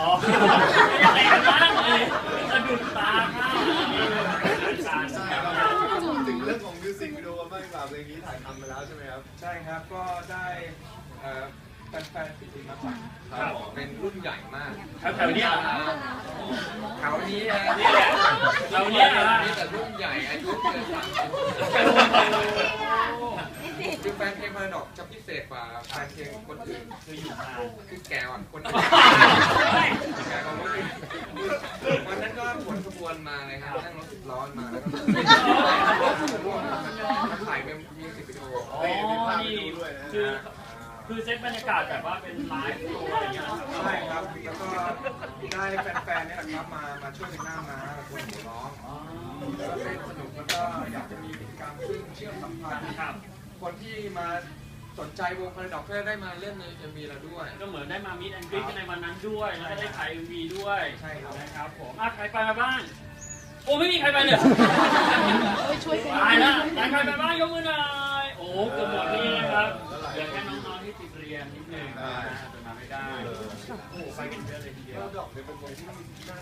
อ๋อยังไงกันบ้างเลยสะดุดตาเข้าตาใช่ครับพูดถึงเรื่องของมิวสิกวิดีโอกันบ้างดีกว่าเพลงนี้ถ่ายทำไปแล้วใช่ไหมครับใช่ครับก็ได้เอ่อแฟนๆติดติดมาฝากครับ เป็นรุ่นใหญ่มากแถวๆนี้เหรอแถวนี้ฮะนี่แหละเราเนี่ยนะมีแต่รุ่นใหญ่อายุเกินสามสิบ คือแฟนเพลงมาดอกจะพิเศษกว่าแฟนเพลงคนอื่นคืออยู่มาคือแกก่อนคนอื่นแกก่อนคนอื่นวันนั้นก็ขนขบวนมาเลยครับนั่งรถสิบล้อมาแล้วก็ร่วมมาถ่ายเป็นมิวสิกวิดีโออ๋อนี่คือคือเซตบรรยากาศแบบว่าเป็นไลฟ์โชว์อะไรอย่างเงี้ยนะครับใช่ครับ แล้วก็ได้แฟนๆเนี่ยนะครับมา มาช่วยกันหน้ามาคนหัวร้องแล้วก็เล่นสนุกแล้วก็อยากจะมีกิจกรรมซึ่งเชื่อมสัมพันธ์ ครับคนที่มาสนใจวงพาราดอกก็ได้มาเล่นในเอ็มวีเราด้วย ก็เหมือนได้มามิดแอนด์กรีกันในวันนั้นด้วย แล้วก็ได้ถ่ายเอ็มวีด้วยใช่ครับ นะครับผมอะใครไปมาบ้าง โอ้ไม่มีใครไปเลยช่วยกันตายแล้วใครไปบ้างยกมือหน่อยโอ้เกือบหมดนี่นะครับเหลือแค่น้องๆที่ติดเรียนนิดนึงนะฮะแต่มาไม่ได้โอ้ไปกันเยอะเลยทีเดียว ดอกเนี่ยเป็นวงที่น่า